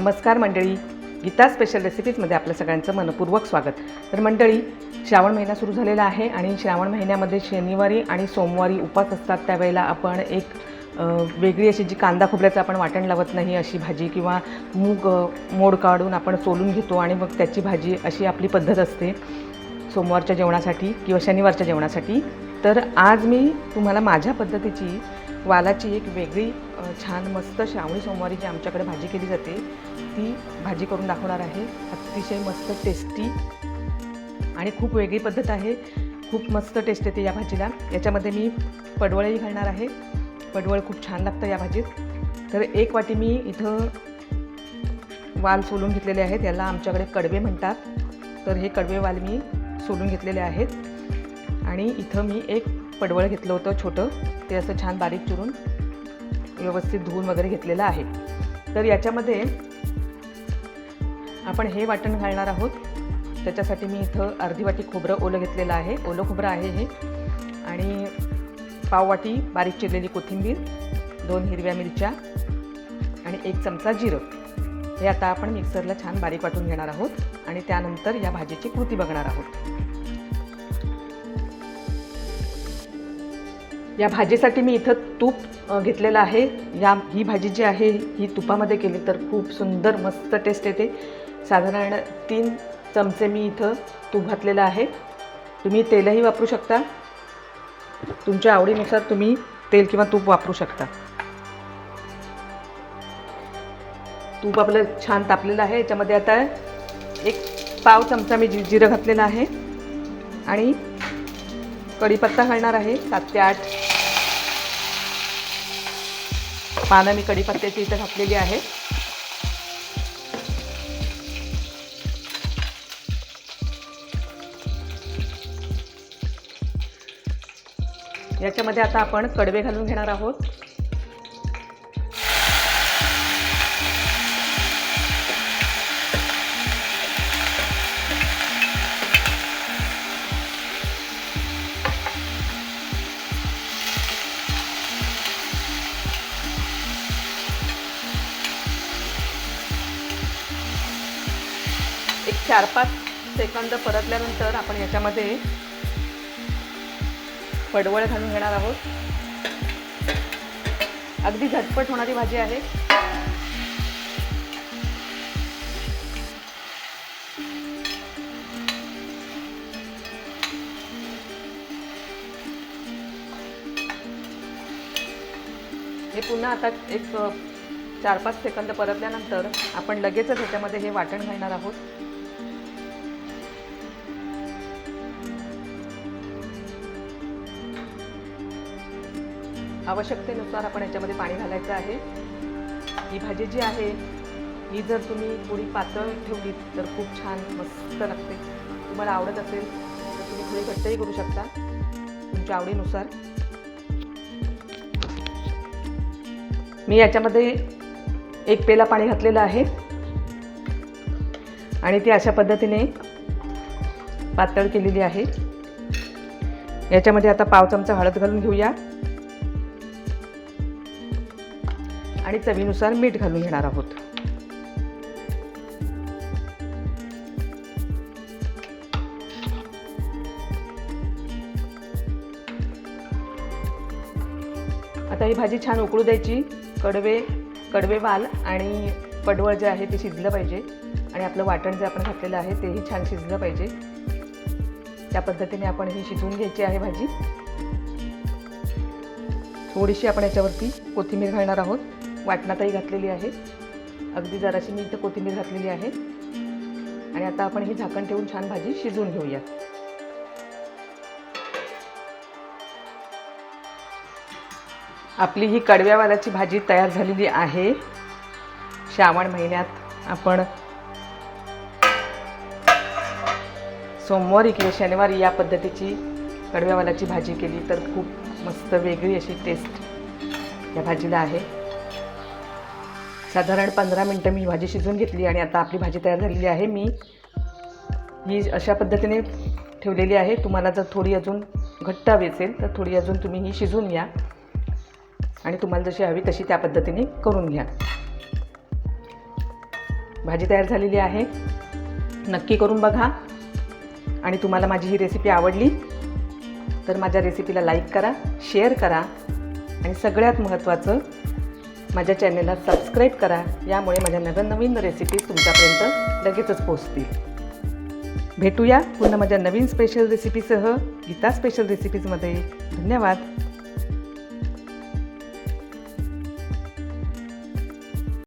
नमस्कार मंडळी. गीता स्पेशल रेसिपीजमध्ये आपल्या सगळ्यांचं मनपूर्वक स्वागत. तर मंडळी श्रावण महिना सुरू झालेला आहे आणि श्रावण महिन्यामध्ये शनिवारी आणि सोमवारी उपास असतात. त्यावेळेला आपण एक वेगळी अशी जी कांदा खोबऱ्याचं आपण वाटण लावत नाही अशी भाजी किंवा मूग मोड काढून आपण सोलून घेतो आणि मग त्याची भाजी अशी आपली पद्धत असते. सोमवारच्या जेवणासाठी किंवा शनिवारच्या जेवणासाठी. तर आज मी तुम्हाला माझ्या पद्धतीची वालाची एक वेगळी छान मस्त श्रावणी सोमवारी जी आमच्याकडे भाजी केली जाते ती भाजी करून दाखवणार आहे. अतिशय मस्त टेस्टी आणि खूप वेगळी पद्धत आहे. खूप मस्त टेस्ट येते या भाजीला. याच्यामध्ये मी पडवळही घालणार आहे. पडवळ खूप छान लागतं या भाजीत. तर एक वाटी मी इथं वाल सोलून घेतलेले आहेत. याला आमच्याकडे कडवे म्हणतात. तर हे कडवे वाल मी सोलून घेतलेले आहेत. आणि इथं मी एक पडवळ घेतलं होतं छोटं ते असं छान बारीक चिरून व्यवस्थित धुवून वगैरे घेतलेलं आहे. तर याच्यामध्ये आपण हे वाटण घालणार आहोत. त्याच्यासाठी मी इथं अर्धी वाटी खोबरं ओलं घेतलेलं आहे. ओलं खोबरं आहे हे. आणि पाववाटी बारीक चिरलेली कोथिंबीर दोन हिरव्या मिरच्या आणि एक चमचा जिरं. हे आता आपण मिक्सरला छान बारीक वाटून घेणार आहोत आणि त्यानंतर या भाजीची कृती बघणार आहोत. या भाजीसाठी मी इथं तूप घेतलेलं आहे. या ही भाजी जी आहे ही तुपामध्ये केली तर खूप सुंदर मस्त टेस्ट येते. साधारण तीन चमचे मी इथं तूप घातलेलं आहे. तुम्ही तेलही वापरू शकता. तुमच्या आवडीनुसार तुम्ही तेल किंवा तूप वापरू शकता. तूप आपलं छान तापलेलं आहे. याच्यामध्ये आता एक पाव चमचा मी जि जिरं घातलेलं आहे. आणि कढीपत्ता घालणार आहे सात ते आठ. पानं मी कढीपत्त्याची इथं घातलेली आहे याच्यामध्ये आता आपण कडवे घालून घेणार आहोत. चार पाच सेकंद परतल्यानंतर आपण याच्यामध्ये पडवळ घालून घेणार आहोत. अगदी झटपट होणारी भाजी आहे. हे पुन्हा आता एक चार पाच सेकंद परतल्यानंतर आपण लगेचच ह्याच्यामध्ये हे वाटण घालणार आहोत. आवश्यकतेनुसार आपण याच्यामध्ये पाणी घालायचं आहे. ही भाजी जी आहे ही जर तुम्ही थोडी पातळ ठेवली तर खूप छान मस्त लागते. तुम्हाला आवडत असेल तर तुम्ही थोडी घट्टही करू शकता. तुमच्या आवडीनुसार. मी याच्यामध्ये एक पेला पाणी घातलेलं आहे. आणि ती अशा पद्धतीने पातळ केलेली आहे. याच्यामध्ये आता पाव चमचा हळद घालून घेऊया. आणि चवीनुसार मीठ घालून घेणार आहोत. आता ही भाजी छान उकळू द्यायची. कडवे कडवे वाल आणि पडवळ जे आहे ते शिजलं पाहिजे. आणि आपलं वाटण जे आपण घातलेलं आहे तेही छान शिजलं पाहिजे. त्या पद्धतीने आपण ही शिजवून घ्यायची आहे भाजी. थोडीशी आपण याच्यावरती कोथिंबीर घालणार आहोत. वाटणातही घातलेली आहे. अगदी जराशी मी इथं कोथिंबीर घातलेली आहे. आणि आता आपण ही झाकण ठेवून छान भाजी शिजवून घेऊया. आपली ही कडव्यावालाची भाजी तयार झालेली आहे. श्रावण महिन्यात आपण सोमवारी किंवा शनिवारी या पद्धतीची कडव्यावालाची भाजी केली तर खूप मस्त वेगळी अशी टेस्ट या भाजीला आहे. साधारण पंधरा मिनटं मी भाजी शिजवून घेतली आणि आता आपली भाजी तयार झालेली आहे. मी ही अशा पद्धतीने ठेवलेली आहे. तुम्हाला जर थोडी अजून घट्ट हवी असेल तर थोडी अजून तुम्ही ही शिजून घ्या. आणि तुम्हाला जशी हवी तशी त्या पद्धतीने करून घ्या. भाजी तयार झालेली आहे. नक्की करून बघा. आणि तुम्हाला माझी ही रेसिपी आवडली तर माझ्या रेसिपीला लाईक करा शेअर करा. आणि सगळ्यात महत्त्वाचं माझ्या चॅनेलला सबस्क्राईब करा. यामुळे माझ्या नवीन नवीन रेसिपीज तुमच्यापर्यंत लगेचच पोचतील भेटूया पुन्हा माझ्या नवीन स्पेशल रेसिपीसह गीता स्पेशल रेसिपीजमध्ये धन्यवाद.